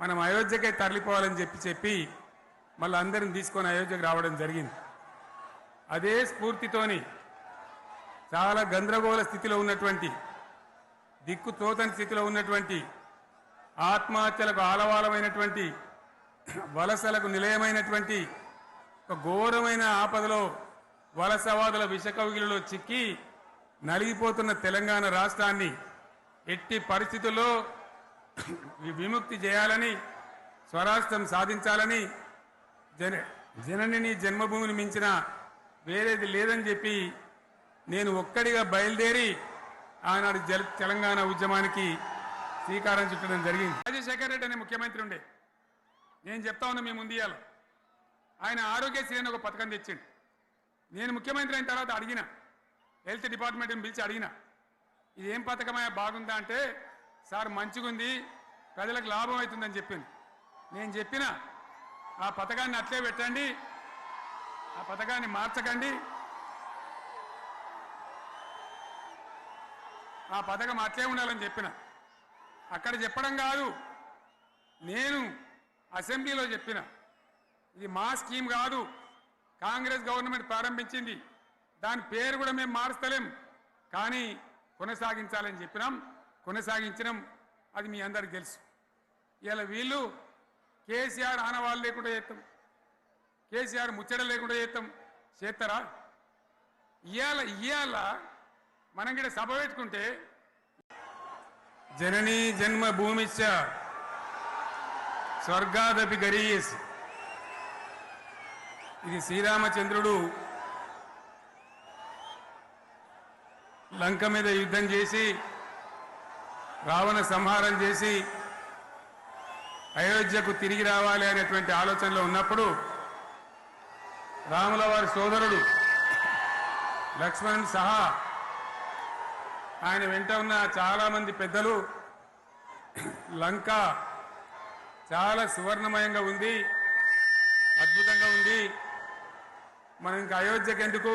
మనం అయోధ్యకే తరలిపోవాలని చెప్పి చెప్పి మళ్ళీ అందరిని తీసుకొని అయోధ్యకు రావడం జరిగింది. అదే స్ఫూర్తితోని చాలా గందరగోళ స్థితిలో ఉన్నటువంటి దిక్కు తోతని స్థితిలో ఉన్నటువంటి ఆత్మహత్యలకు ఆలవాలమైనటువంటి వలసలకు నిలయమైనటువంటి ఒక ఘోరమైన ఆపదలో వలసవాదుల విషకవిగిలిలో చిక్కి నలిగిపోతున్న తెలంగాణ రాష్ట్రాన్ని ఎట్టి పరిస్థితుల్లో విముక్తి చేయాలని స్వరాష్ట్రం సాధించాలని జన జననిని జన్మభూమిని మించిన వేరేది లేదని చెప్పి నేను ఒక్కడిగా బయలుదేరి ఆనాడు జల తెలంగాణ ఉద్యమానికి శ్రీకారం చుట్టడం జరిగింది. రాజశేఖర రెడ్డి అనే ముఖ్యమంత్రి ఉండే. నేను చెప్తా ఉన్నా మేము ముందు ఆయన ఆరోగ్యశ్రీ అని ఒక పథకం తెచ్చిండు. నేను ముఖ్యమంత్రి అయిన తర్వాత అడిగిన. హెల్త్ డిపార్ట్మెంట్ని పిలిచి అడిగిన. ఇది ఏం పథకమయ్యా బాగుందా అంటే సార్ మంచిగుంది ప్రజలకు లాభం అవుతుందని చెప్పింది. నేను చెప్పిన ఆ పథకాన్ని అట్లే పెట్టండి ఆ పథకాన్ని మార్చకండి. ఆ పథకం అట్లే ఉండాలని చెప్పిన. అక్కడ చెప్పడం కాదు నేను అసెంబ్లీలో చెప్పిన. ఇది మా స్కీమ్ కాదు కాంగ్రెస్ గవర్నమెంట్ ప్రారంభించింది. దాని పేరు కూడా మేము మారుస్తలేం కానీ కొనసాగించాలని చెప్పినాం. కొనసాగించడం అది మీ అందరికి తెలుసు ఇలా వీళ్ళు కేసీఆర్ ఆనవాళ్ళు లేకుండా చేస్తాం కేసీఆర్ ముచ్చట లేకుండా చేస్తాం చేస్తారా ఇవాళ ఇవాళ మనం కూడా సభ పెట్టుకుంటే జననీ జన్మ భూమిశ స్వర్గాదపి గరీయస్ ఇది శ్రీరామచంద్రుడు లంక మీద యుద్ధం చేసి రావణ సంహారం చేసి అయోధ్యకు తిరిగి రావాలి అనేటువంటి ఆలోచనలో ఉన్నప్పుడు రాముల వారి సోదరుడు లక్ష్మణ్ సహా ఆయన వెంట ఉన్న చాలామంది పెద్దలు లంక చాలా సువర్ణమయంగా ఉంది అద్భుతంగా ఉంది. మనం ఇంకా అయోధ్యకెందుకు?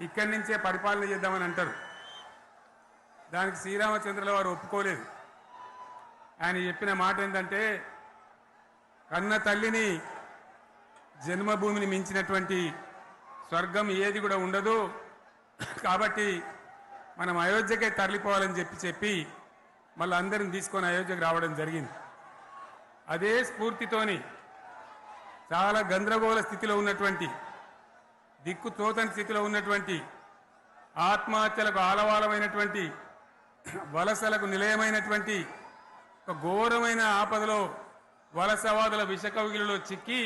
ఇక్కడి నుంచే పరిపాలన చేద్దామని అంటారు. దానికి శ్రీరామచంద్రుల వారు ఒప్పుకోలేదు. ఆయన చెప్పిన మాట ఏంటంటే కన్న తల్లిని జన్మభూమిని మించినటువంటి స్వర్గం ఏది కూడా ఉండదు. కాబట్టి మనం అయోధ్యకే తరలిపోవాలని చెప్పి చెప్పి మళ్ళీ అందరిని తీసుకొని అయోధ్యకు రావడం జరిగింది. అదే స్ఫూర్తితోని చాలా గందరగోళ స్థితిలో ఉన్నటువంటి దిక్కు తోతని స్థితిలో ఉన్నటువంటి ఆత్మహత్యలకు ఆలవాలమైనటువంటి వలసలకు నిలయమైనటువంటి ఒక ఘోరమైన ఆపదలో వలసవాదుల విషకవిగిలిలో చిక్కి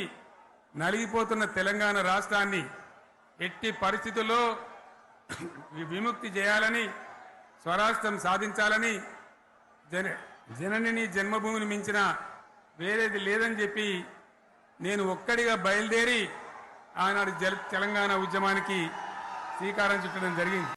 నలిగిపోతున్న తెలంగాణ రాష్ట్రాన్ని ఎట్టి పరిస్థితుల్లో విముక్తి చేయాలని స్వరాష్ట్రం సాధించాలని జన జననిని జన్మభూమిని మించిన వేరేది లేదని చెప్పి నేను ఒక్కడిగా బయలుదేరి ఆనాడు జల తెలంగాణ ఉద్యమానికి శ్రీకారం చుట్టడం జరిగింది.